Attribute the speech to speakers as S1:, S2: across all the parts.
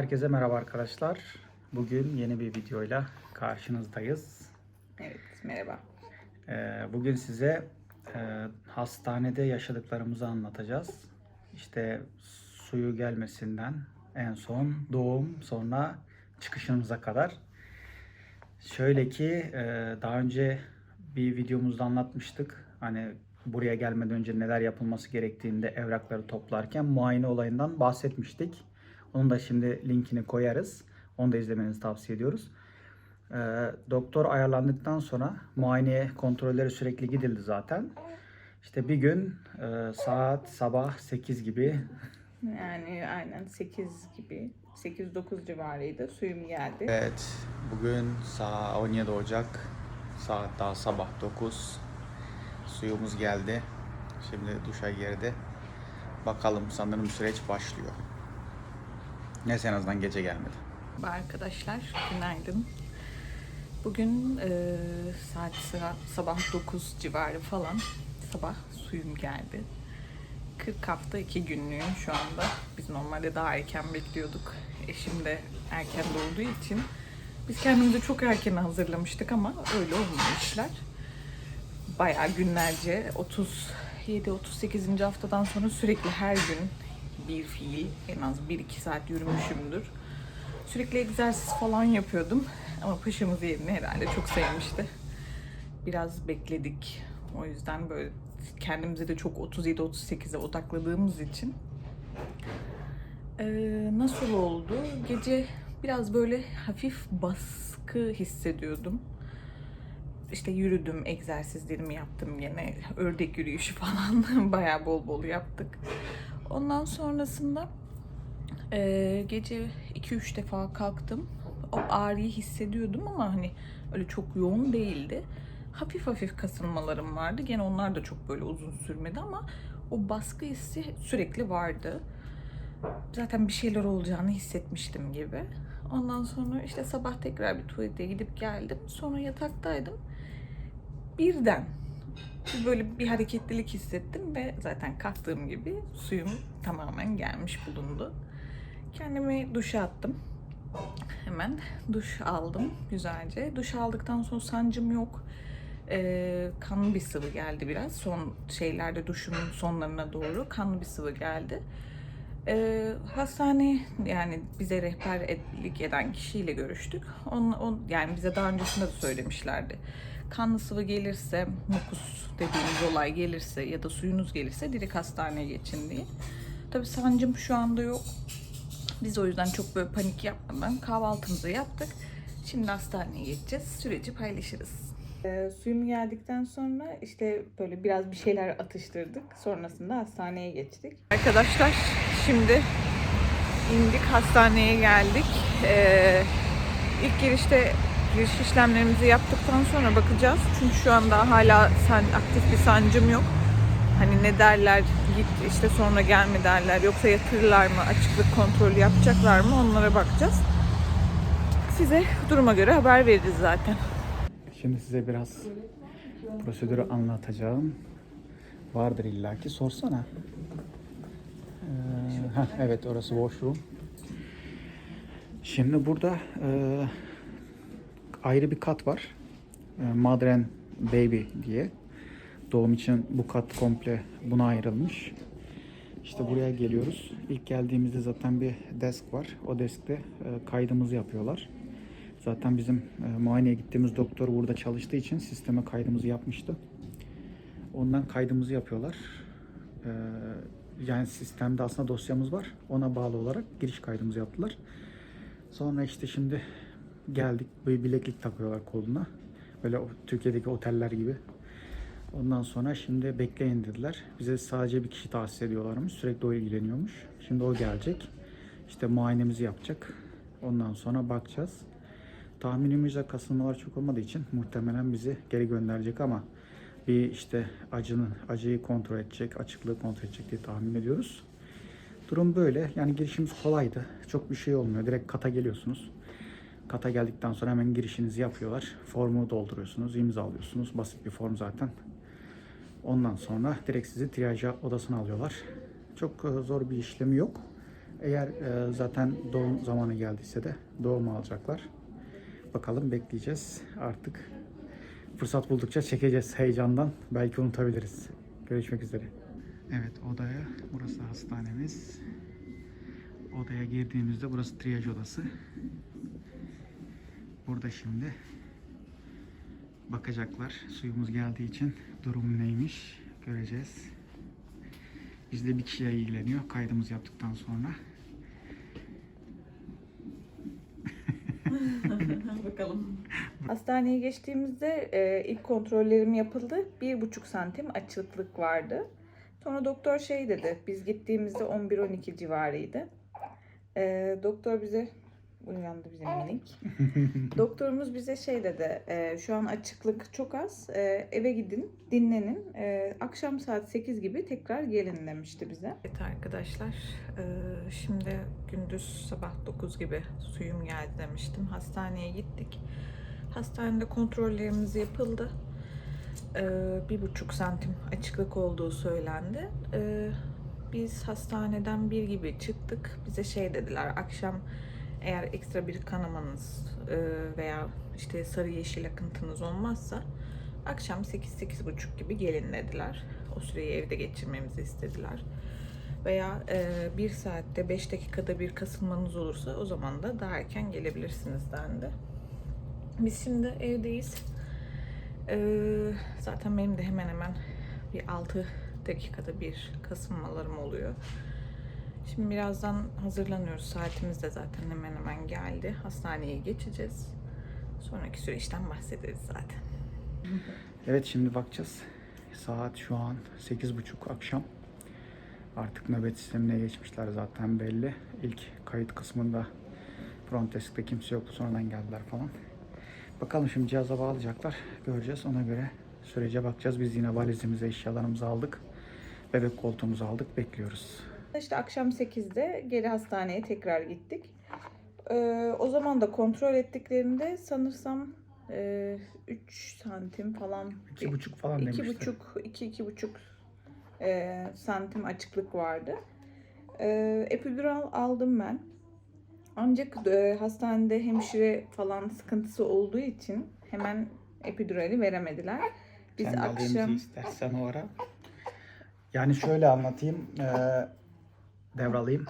S1: Herkese merhaba arkadaşlar. Bugün yeni bir videoyla karşınızdayız.
S2: Evet, merhaba.
S1: Ee, Bugün size e, hastanede yaşadıklarımızı anlatacağız. İşte suyu gelmesinden en son doğum sonra çıkışımıza kadar. Şöyle ki e, daha önce bir videomuzda anlatmıştık. Hani buraya gelmeden önce neler yapılması gerektiğinde evrakları toplarken muayene olayından bahsetmiştik. Onu da şimdi linkini koyarız. Onu da izlemenizi tavsiye ediyoruz. Ee, doktor ayarlandıktan sonra muayeneye kontrolleri sürekli gidildi zaten. İşte bir gün e, saat sabah 8 gibi
S2: Yani aynen 8 gibi, 8-9 civarıydı. Suyum geldi.
S1: Evet, bugün saat 17 Ocak, saat daha sabah 9. Suyumuz geldi. Şimdi duşa girdi. Bakalım sanırım süreç başlıyor. Neyse en azından gece gelmedi.
S2: Arkadaşlar, günaydın. Bugün e, saat sıra- sabah 9 civarı falan sabah suyum geldi. 40 hafta 2 günlüğüm şu anda. Biz normalde daha erken bekliyorduk. Eşim de erken doğduğu için biz kendimizi çok erken hazırlamıştık ama öyle olmuyor işler. Bayağı günlerce 37-38. haftadan sonra sürekli her gün bir fiil en az 1-2 saat yürümüşümdür. Sürekli egzersiz falan yapıyordum. Ama paşamız yerini herhalde çok sevmişti. Biraz bekledik. O yüzden böyle kendimize de çok 37-38'e odakladığımız için. Ee, nasıl oldu? Gece biraz böyle hafif baskı hissediyordum. İşte yürüdüm, egzersizlerimi yaptım yine. Ördek yürüyüşü falan bayağı bol bol yaptık. Ondan sonrasında ee, gece 2-3 defa kalktım. O ağrıyı hissediyordum ama hani öyle çok yoğun değildi. Hafif hafif kasılmalarım vardı. Gene onlar da çok böyle uzun sürmedi ama o baskı hissi sürekli vardı. Zaten bir şeyler olacağını hissetmiştim gibi. Ondan sonra işte sabah tekrar bir tuvalete gidip geldim. Sonra yataktaydım. Birden böyle bir hareketlilik hissettim ve zaten kalktığım gibi suyum tamamen gelmiş bulundu. Kendimi duşa attım. Hemen duş aldım güzelce. Duş aldıktan sonra sancım yok. Ee, kanlı bir sıvı geldi biraz. Son şeylerde duşumun sonlarına doğru kanlı bir sıvı geldi. Ee, hastane yani bize rehberlik eden kişiyle görüştük. On, on, yani bize daha öncesinde de söylemişlerdi. Kanlı sıvı gelirse, mukus dediğimiz olay gelirse ya da suyunuz gelirse direkt hastaneye geçin diye. Tabii sancım şu anda yok. Biz o yüzden çok böyle panik yapmadan kahvaltımızı yaptık. Şimdi hastaneye geçeceğiz. Süreci paylaşırız. Ee, suyum geldikten sonra işte böyle biraz bir şeyler atıştırdık. Sonrasında hastaneye geçtik. Arkadaşlar şimdi indik hastaneye geldik. Ee, ilk girişte giriş işlemlerimizi yaptıktan sonra bakacağız. Çünkü şu anda hala san, aktif bir sancım yok. Hani ne derler git işte sonra gelme derler yoksa yatırırlar mı açıklık kontrolü yapacaklar mı onlara bakacağız. Size duruma göre haber veririz zaten.
S1: Şimdi size biraz prosedürü anlatacağım. Vardır illaki sorsana. Ee, heh, evet orası washroom. Şimdi burada e, ayrı bir kat var. E, Mother Baby diye. Doğum için bu kat komple buna ayrılmış. İşte buraya geliyoruz. İlk geldiğimizde zaten bir desk var. O deskte e, kaydımızı yapıyorlar. Zaten bizim e, muayeneye gittiğimiz doktor burada çalıştığı için sisteme kaydımızı yapmıştı. Ondan kaydımızı yapıyorlar. E, yani sistemde aslında dosyamız var. Ona bağlı olarak giriş kaydımızı yaptılar. Sonra işte şimdi geldik. Bir bileklik takıyorlar koluna. Böyle Türkiye'deki oteller gibi. Ondan sonra şimdi bekleyin dediler. Bize sadece bir kişi tahsis ediyorlarmış. Sürekli o ilgileniyormuş. Şimdi o gelecek. İşte muayenemizi yapacak. Ondan sonra bakacağız. Tahminimizce kasılmalar çok olmadığı için muhtemelen bizi geri gönderecek ama bir işte acının acıyı kontrol edecek, açıklığı kontrol edecek diye tahmin ediyoruz. Durum böyle. Yani girişimiz kolaydı. Çok bir şey olmuyor. Direkt kata geliyorsunuz. Kata geldikten sonra hemen girişinizi yapıyorlar. Formu dolduruyorsunuz, imzalıyorsunuz. Basit bir form zaten. Ondan sonra direkt sizi triyaja odasına alıyorlar. Çok e, zor bir işlemi yok. Eğer e, zaten doğum zamanı geldiyse de doğumu alacaklar. Bakalım bekleyeceğiz. Artık fırsat buldukça çekeceğiz heyecandan. Belki unutabiliriz. Görüşmek üzere. Evet odaya. Burası hastanemiz. Odaya girdiğimizde burası triyaj odası. Burada şimdi bakacaklar. Suyumuz geldiği için durum neymiş göreceğiz. Bizde bir kişiyle ilgileniyor kaydımız yaptıktan sonra.
S2: Bakalım. Hastaneye geçtiğimizde e, ilk kontrollerim yapıldı. Bir buçuk santim açıklık vardı. Sonra doktor şey dedi. Biz gittiğimizde 11-12 civarıydı. E, doktor bize uyandı bizim minik. Doktorumuz bize şey dedi. e, şu an açıklık çok az. E, eve gidin, dinlenin. E, akşam saat 8 gibi tekrar gelin demişti bize. Evet arkadaşlar. e, şimdi gündüz sabah 9 gibi suyum geldi demiştim. Hastaneye gittik. Hastanede kontrollerimiz yapıldı. E, bir buçuk santim açıklık olduğu söylendi. E, biz hastaneden bir gibi çıktık. Bize şey dediler. Akşam eğer ekstra bir kanamanız e, veya işte sarı yeşil akıntınız olmazsa akşam 8-8.30 gibi gelin dediler. O süreyi evde geçirmemizi istediler. Veya e, bir saatte 5 dakikada bir kasılmanız olursa o zaman da daha erken gelebilirsiniz dendi. Biz şimdi evdeyiz. E, zaten benim de hemen hemen bir 6 dakikada bir kasılmalarım oluyor. Şimdi birazdan hazırlanıyoruz. Saatimiz de zaten hemen hemen geldi. Hastaneye geçeceğiz. Sonraki süreçten bahsederiz zaten.
S1: Evet şimdi bakacağız. Saat şu an 8.30 akşam. Artık nöbet sistemine geçmişler zaten belli. İlk kayıt kısmında front desk'te kimse yoktu. Sonradan geldiler falan. Bakalım şimdi cihaza bağlayacaklar. Göreceğiz. Ona göre sürece bakacağız. Biz yine valizimizi, eşyalarımızı aldık. Bebek koltuğumuzu aldık. Bekliyoruz.
S2: İşte akşam 8'de geri hastaneye tekrar gittik. Ee, o zaman da kontrol ettiklerinde sanırsam e, 3 santim falan.
S1: 2,5 falan
S2: iki iki, iki buçuk e, santim açıklık vardı. E, epidural aldım ben. Ancak e, hastanede hemşire falan sıkıntısı olduğu için hemen epidurali veremediler. Biz
S1: Sen
S2: akşam
S1: istersen o ara. Yani şöyle anlatayım. Eee devralayım.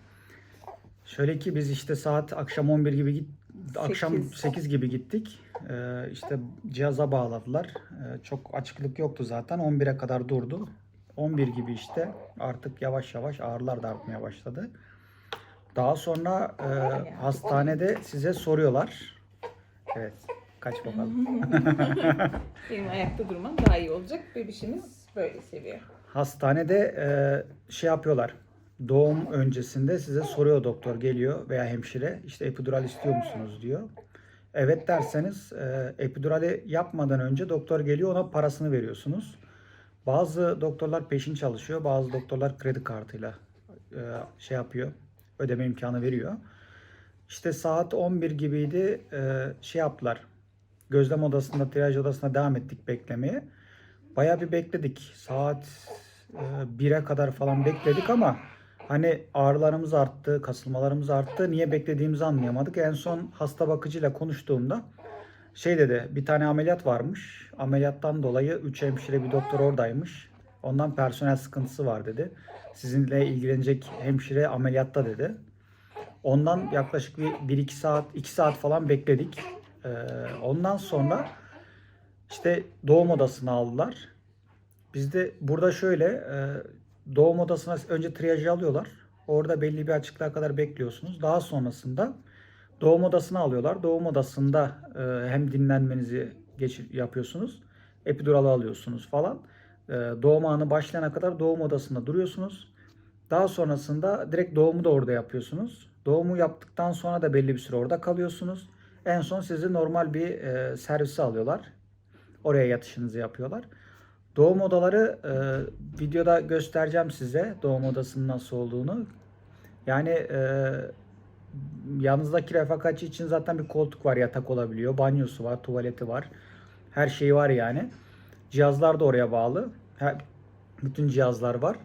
S1: şöyle ki biz işte saat akşam 11 gibi git akşam
S2: Sekiz.
S1: 8 gibi gittik. Eee işte cihaza bağladılar. Eee, çok açıklık yoktu zaten. 11'e kadar durdu. 11 gibi işte artık yavaş yavaş ağrılar da artmaya başladı. Daha sonra eee, hastanede size soruyorlar. Evet. Kaç bakalım.
S2: benim ayakta durmam daha iyi olacak. Bebişimiz böyle seviyor.
S1: Hastanede e, şey yapıyorlar. Doğum öncesinde size soruyor doktor geliyor veya hemşire işte epidural istiyor musunuz diyor. Evet derseniz e, epidurali yapmadan önce doktor geliyor ona parasını veriyorsunuz. Bazı doktorlar peşin çalışıyor, bazı doktorlar kredi kartıyla e, şey yapıyor, ödeme imkanı veriyor. İşte saat 11 gibiydi e, şey yaptılar. Gözlem odasında, triyaj odasına devam ettik beklemeye. Bayağı bir bekledik. Saat e, 1'e kadar falan bekledik ama hani ağrılarımız arttı, kasılmalarımız arttı. Niye beklediğimizi anlayamadık. En son hasta bakıcıyla konuştuğumda şey dedi bir tane ameliyat varmış. Ameliyattan dolayı 3 hemşire bir doktor oradaymış. Ondan personel sıkıntısı var dedi. Sizinle ilgilenecek hemşire ameliyatta dedi. Ondan yaklaşık bir 1-2 saat, 2 saat falan bekledik. Ee, ondan sonra işte doğum odasına aldılar. Bizde burada şöyle e, doğum odasına önce triyajı alıyorlar. Orada belli bir açıklığa kadar bekliyorsunuz. Daha sonrasında doğum odasına alıyorlar. Doğum odasında e, hem dinlenmenizi geçir, yapıyorsunuz. Epiduralı alıyorsunuz falan. E, doğum anı başlayana kadar doğum odasında duruyorsunuz. Daha sonrasında direkt doğumu da orada yapıyorsunuz. Doğumu yaptıktan sonra da belli bir süre orada kalıyorsunuz. En son sizi normal bir e, servise alıyorlar. Oraya yatışınızı yapıyorlar. Doğum odaları e, videoda göstereceğim size doğum odasının nasıl olduğunu. Yani e, yanınızdaki refakatçi için zaten bir koltuk var, yatak olabiliyor. Banyosu var, tuvaleti var. Her şeyi var yani. Cihazlar da oraya bağlı. Her, bütün cihazlar var.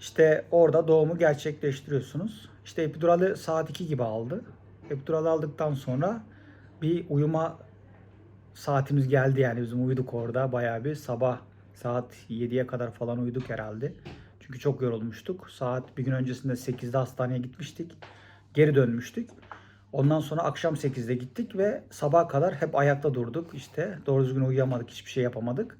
S1: İşte orada doğumu gerçekleştiriyorsunuz. İşte epidurali saat 2 gibi aldı. Epidurali aldıktan sonra bir uyuma saatimiz geldi yani bizim uyuduk orada bayağı bir sabah saat 7'ye kadar falan uyuduk herhalde. Çünkü çok yorulmuştuk. Saat bir gün öncesinde 8'de hastaneye gitmiştik. Geri dönmüştük. Ondan sonra akşam 8'de gittik ve sabaha kadar hep ayakta durduk. İşte doğru düzgün uyuyamadık, hiçbir şey yapamadık.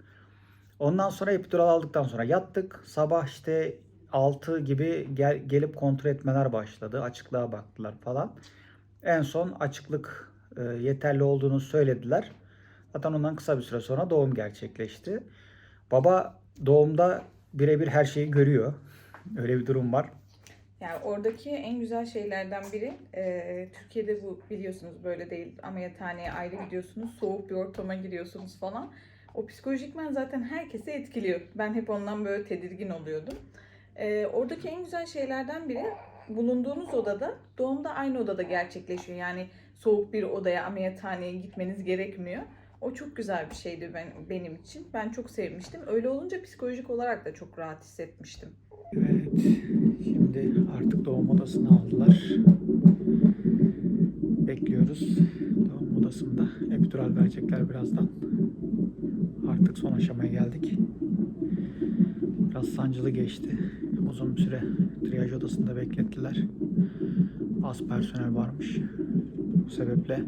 S1: Ondan sonra epidural aldıktan sonra yattık. Sabah işte 6 gibi gel, gelip kontrol etmeler başladı. Açıklığa baktılar falan. En son açıklık e, yeterli olduğunu söylediler. Zaten ondan kısa bir süre sonra doğum gerçekleşti. Baba doğumda birebir her şeyi görüyor. Öyle bir durum var.
S2: Yani oradaki en güzel şeylerden biri e, Türkiye'de bu biliyorsunuz böyle değil ameliyathaneye ayrı gidiyorsunuz soğuk bir ortama giriyorsunuz falan. O psikolojikmen zaten herkesi etkiliyor. Ben hep ondan böyle tedirgin oluyordum. E, oradaki en güzel şeylerden biri bulunduğunuz odada doğumda aynı odada gerçekleşiyor. Yani soğuk bir odaya ameliyathaneye gitmeniz gerekmiyor. O çok güzel bir şeydi ben, benim için. Ben çok sevmiştim. Öyle olunca psikolojik olarak da çok rahat hissetmiştim.
S1: Evet. Şimdi artık doğum odasına aldılar. Bekliyoruz. Doğum odasında epidural verecekler birazdan. Artık son aşamaya geldik. Biraz sancılı geçti. Uzun bir süre triyaj odasında beklettiler. Az personel varmış. Bu sebeple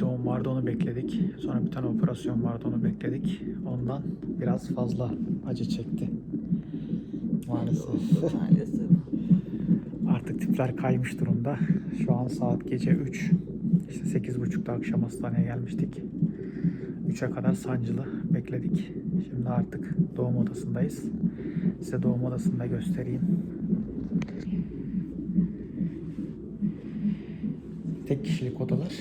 S1: doğum vardı onu bekledik. Sonra bir tane operasyon vardı onu bekledik. Ondan biraz fazla acı çekti. Maalesef.
S2: Maalesef.
S1: Artık tipler kaymış durumda. Şu an saat gece 3. İşte 8.30'da akşam hastaneye gelmiştik. 3'e kadar sancılı bekledik. Şimdi artık doğum odasındayız. Size doğum odasını da göstereyim. Tek kişilik odalar.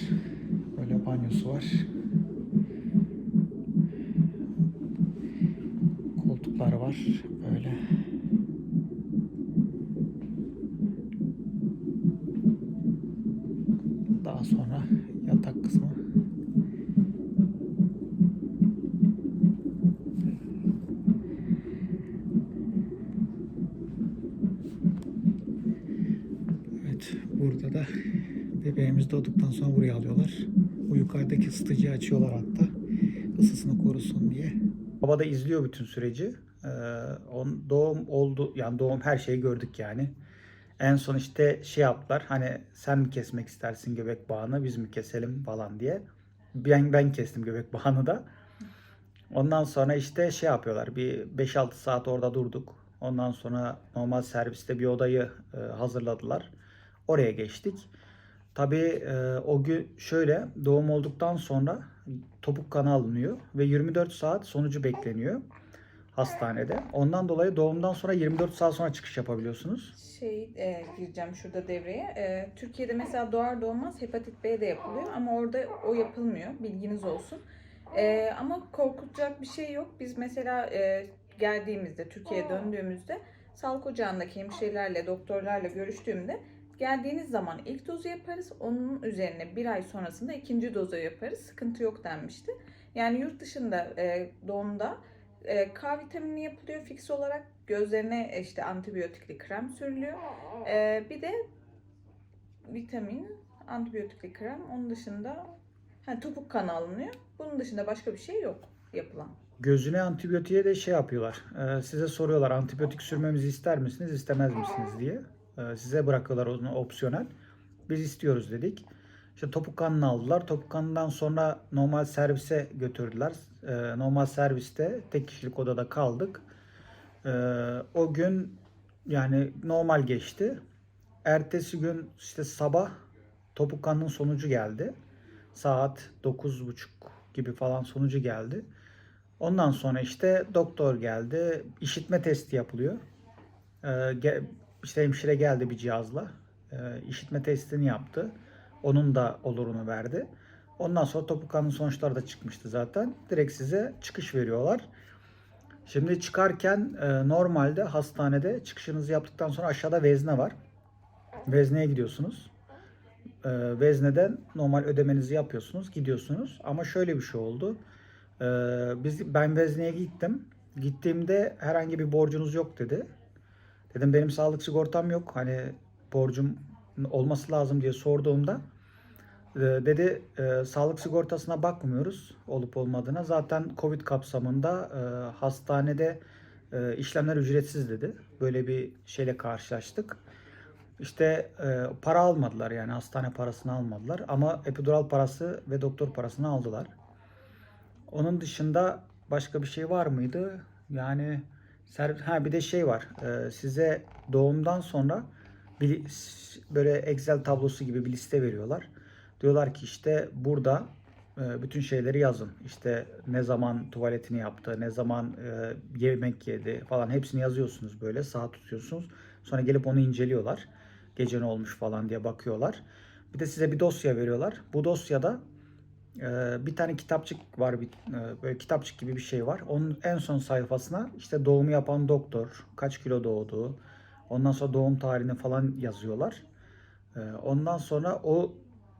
S1: Banyosu var. Koltuklar var. Böyle. Daha sonra yatak kısmı. Evet, burada da bebeğimiz doğduktan sonra buraya alıyorlar. Yukarıdaki ısıtıcıyı açıyorlar hatta. ısısını korusun diye. Baba da izliyor bütün süreci. Ee, on, doğum oldu, yani doğum her şeyi gördük yani. En son işte şey yaptılar hani sen mi kesmek istersin göbek bağını biz mi keselim falan diye. Ben, ben kestim göbek bağını da. Ondan sonra işte şey yapıyorlar bir 5-6 saat orada durduk. Ondan sonra normal serviste bir odayı e, hazırladılar. Oraya geçtik. Tabii e, o gün şöyle doğum olduktan sonra topuk kanı alınıyor ve 24 saat sonucu bekleniyor hastanede. Ondan dolayı doğumdan sonra 24 saat sonra çıkış yapabiliyorsunuz.
S2: Şey e, gireceğim şurada devreye. E, Türkiye'de mesela doğar doğmaz hepatit B de yapılıyor ama orada o yapılmıyor. Bilginiz olsun. E, ama korkutacak bir şey yok. Biz mesela e, geldiğimizde, Türkiye'ye döndüğümüzde sağlık ocağındaki hemşirelerle, doktorlarla görüştüğümde geldiğiniz zaman ilk dozu yaparız. Onun üzerine bir ay sonrasında ikinci dozu yaparız. Sıkıntı yok denmişti. Yani yurt dışında e, doğumda e, K vitamini yapılıyor fix olarak. Gözlerine e, işte antibiyotikli krem sürülüyor. E, bir de vitamin, antibiyotikli krem. Onun dışında ha, topuk kanı alınıyor. Bunun dışında başka bir şey yok yapılan.
S1: Gözüne antibiyotiğe de şey yapıyorlar. Ee, size soruyorlar antibiyotik sürmemizi ister misiniz, istemez misiniz diye. Ee, size bırakıyorlar onu opsiyonel. Biz istiyoruz dedik. İşte topuk kanını aldılar. Topuk kanından sonra normal servise götürdüler. Ee, normal serviste tek kişilik odada kaldık. Ee, o gün yani normal geçti. Ertesi gün işte sabah topuk kanının sonucu geldi. Saat 9.30 gibi falan sonucu geldi. Ondan sonra işte doktor geldi. işitme testi yapılıyor. İşte hemşire geldi bir cihazla. Ee, işitme testini yaptı. Onun da olurunu verdi. Ondan sonra topuk kanın sonuçları da çıkmıştı zaten. Direkt size çıkış veriyorlar. Şimdi çıkarken e, normalde hastanede çıkışınızı yaptıktan sonra aşağıda vezne var. Vezneye gidiyorsunuz. E, vezneden normal ödemenizi yapıyorsunuz, gidiyorsunuz. Ama şöyle bir şey oldu. E, biz ben vezneye gittim. gittiğimde herhangi bir borcunuz yok dedi. Dedim benim sağlık sigortam yok. Hani borcum olması lazım diye sorduğumda e, dedi e, sağlık sigortasına bakmıyoruz olup olmadığına. Zaten Covid kapsamında e, hastanede işlemler ücretsiz dedi. Böyle bir şeyle karşılaştık. İşte para almadılar yani hastane parasını almadılar ama epidural parası ve doktor parasını aldılar. Onun dışında başka bir şey var mıydı? Yani servis ha bir de şey var. Ee, size doğumdan sonra bir böyle Excel tablosu gibi bir liste veriyorlar. Diyorlar ki işte burada e, bütün şeyleri yazın. İşte ne zaman tuvaletini yaptı, ne zaman e, yemek yedi falan hepsini yazıyorsunuz böyle saat tutuyorsunuz. Sonra gelip onu inceliyorlar. Gece ne olmuş falan diye bakıyorlar. Bir de size bir dosya veriyorlar. Bu dosyada ee, bir tane kitapçık var, bir, e, böyle kitapçık gibi bir şey var. Onun en son sayfasına işte doğumu yapan doktor, kaç kilo doğduğu, ondan sonra doğum tarihini falan yazıyorlar. Ee, Ondan sonra o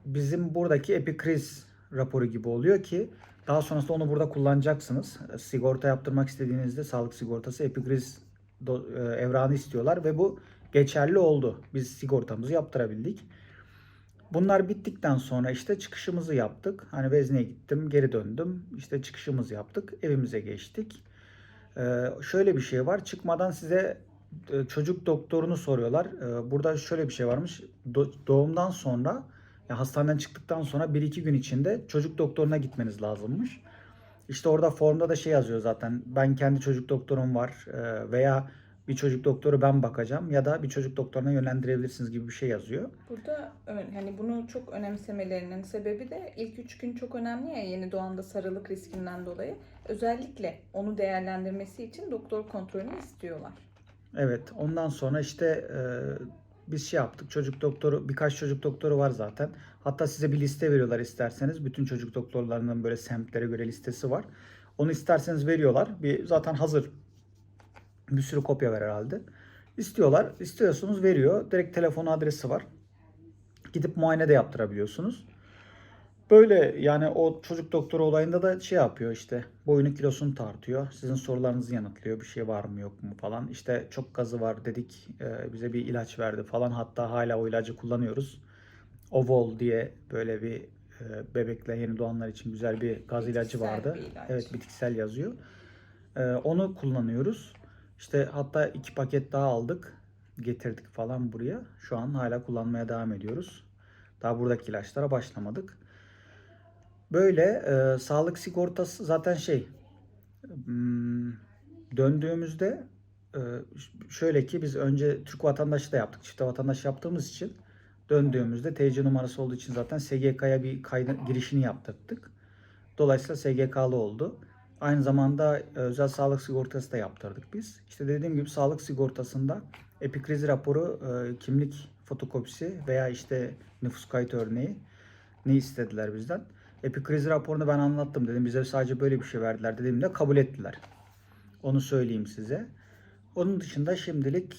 S1: bizim buradaki epikriz raporu gibi oluyor ki daha sonrasında onu burada kullanacaksınız. Sigorta yaptırmak istediğinizde sağlık sigortası epikriz e, evranı istiyorlar ve bu geçerli oldu. Biz sigortamızı yaptırabildik. Bunlar bittikten sonra işte çıkışımızı yaptık. Hani Vezne'ye gittim, geri döndüm. İşte çıkışımızı yaptık, evimize geçtik. Ee, şöyle bir şey var. Çıkmadan size e, çocuk doktorunu soruyorlar. Ee, burada şöyle bir şey varmış. Do- doğumdan sonra, ya hastaneden çıktıktan sonra 1-2 gün içinde çocuk doktoruna gitmeniz lazımmış. İşte orada formda da şey yazıyor zaten. Ben kendi çocuk doktorum var e, veya bir çocuk doktoru ben bakacağım ya da bir çocuk doktoruna yönlendirebilirsiniz gibi bir şey yazıyor.
S2: Burada hani bunu çok önemsemelerinin sebebi de ilk üç gün çok önemli ya yeni doğanda sarılık riskinden dolayı. Özellikle onu değerlendirmesi için doktor kontrolünü istiyorlar.
S1: Evet, ondan sonra işte e, biz şey yaptık. Çocuk doktoru, birkaç çocuk doktoru var zaten. Hatta size bir liste veriyorlar isterseniz. Bütün çocuk doktorlarının böyle semtlere göre listesi var. Onu isterseniz veriyorlar. Bir zaten hazır bir sürü kopya var herhalde. İstiyorlar, istiyorsunuz veriyor. Direkt telefon adresi var. Gidip muayene de yaptırabiliyorsunuz. Böyle yani o çocuk doktoru olayında da şey yapıyor işte boyunu kilosunu tartıyor. Sizin sorularınızı yanıtlıyor. Bir şey var mı yok mu falan. İşte çok gazı var dedik. e, bize bir ilaç verdi falan. Hatta hala o ilacı kullanıyoruz. Ovol diye böyle bir e, bebekle yeni doğanlar için güzel bir gaz ilacı
S2: Bitkisel
S1: vardı.
S2: bir ilaç.
S1: Evet bitkisel yazıyor. E, onu kullanıyoruz. İşte hatta iki paket daha aldık. Getirdik falan buraya. Şu an hala kullanmaya devam ediyoruz. Daha buradaki ilaçlara başlamadık. Böyle e, sağlık sigortası zaten şey hmm, döndüğümüzde e, şöyle ki biz önce Türk vatandaşı da yaptık. Çifte vatandaş yaptığımız için döndüğümüzde TC numarası olduğu için zaten SGK'ya bir kaydı, girişini yaptırdık. Dolayısıyla SGK'lı oldu. Aynı zamanda e, özel sağlık sigortası da yaptırdık biz. İşte dediğim gibi sağlık sigortasında epikriz raporu, e, kimlik fotokopisi veya işte nüfus kayıt örneği ne istediler bizden. Epikriz raporunu ben anlattım dedim. Bize sadece böyle bir şey verdiler dediğimde kabul ettiler. Onu söyleyeyim size. Onun dışında şimdilik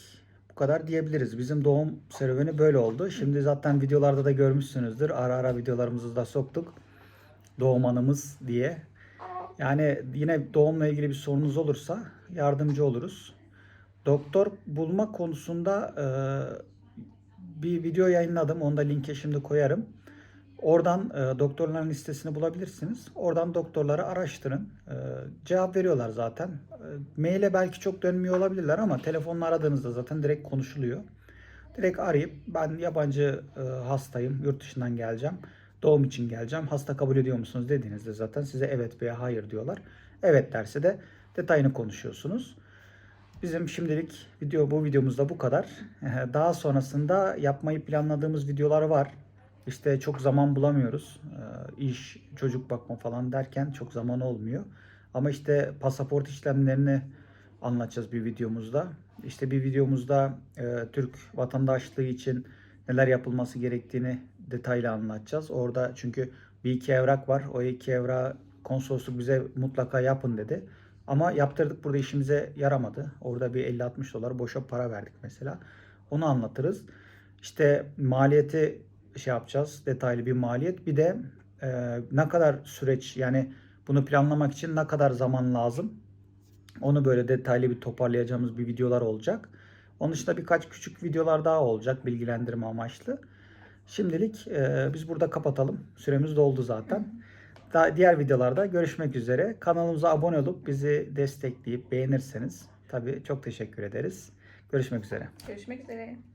S1: bu kadar diyebiliriz. Bizim doğum serüveni böyle oldu. Şimdi zaten videolarda da görmüşsünüzdür. Ara ara videolarımızı da soktuk. Doğum anımız diye. Yani yine doğumla ilgili bir sorunuz olursa yardımcı oluruz. Doktor bulma konusunda e, bir video yayınladım. Onu da linke şimdi koyarım. Oradan e, doktorların listesini bulabilirsiniz. Oradan doktorları araştırın. E, cevap veriyorlar zaten. E, maile belki çok dönmüyor olabilirler ama telefonla aradığınızda zaten direkt konuşuluyor. Direkt arayıp ben yabancı e, hastayım, yurt dışından geleceğim. Doğum için geleceğim. Hasta kabul ediyor musunuz dediğinizde zaten size evet veya hayır diyorlar. Evet derse de detayını konuşuyorsunuz. Bizim şimdilik video bu videomuzda bu kadar. Daha sonrasında yapmayı planladığımız videolar var. İşte çok zaman bulamıyoruz. Ee, İş, çocuk bakma falan derken çok zaman olmuyor. Ama işte pasaport işlemlerini anlatacağız bir videomuzda. İşte bir videomuzda e, Türk vatandaşlığı için neler yapılması gerektiğini detaylı anlatacağız. Orada çünkü bir iki evrak var. O iki evrağı konsolosluk bize mutlaka yapın dedi. Ama yaptırdık burada işimize yaramadı. Orada bir 50-60 dolar boşa para verdik mesela. Onu anlatırız. İşte maliyeti şey yapacağız. Detaylı bir maliyet. Bir de e, ne kadar süreç yani bunu planlamak için ne kadar zaman lazım? Onu böyle detaylı bir toparlayacağımız bir videolar olacak. Onun dışında birkaç küçük videolar daha olacak bilgilendirme amaçlı. Şimdilik e, biz burada kapatalım. Süremiz doldu zaten. Daha diğer videolarda görüşmek üzere. Kanalımıza abone olup bizi destekleyip beğenirseniz tabii çok teşekkür ederiz. Görüşmek üzere.
S2: Görüşmek üzere.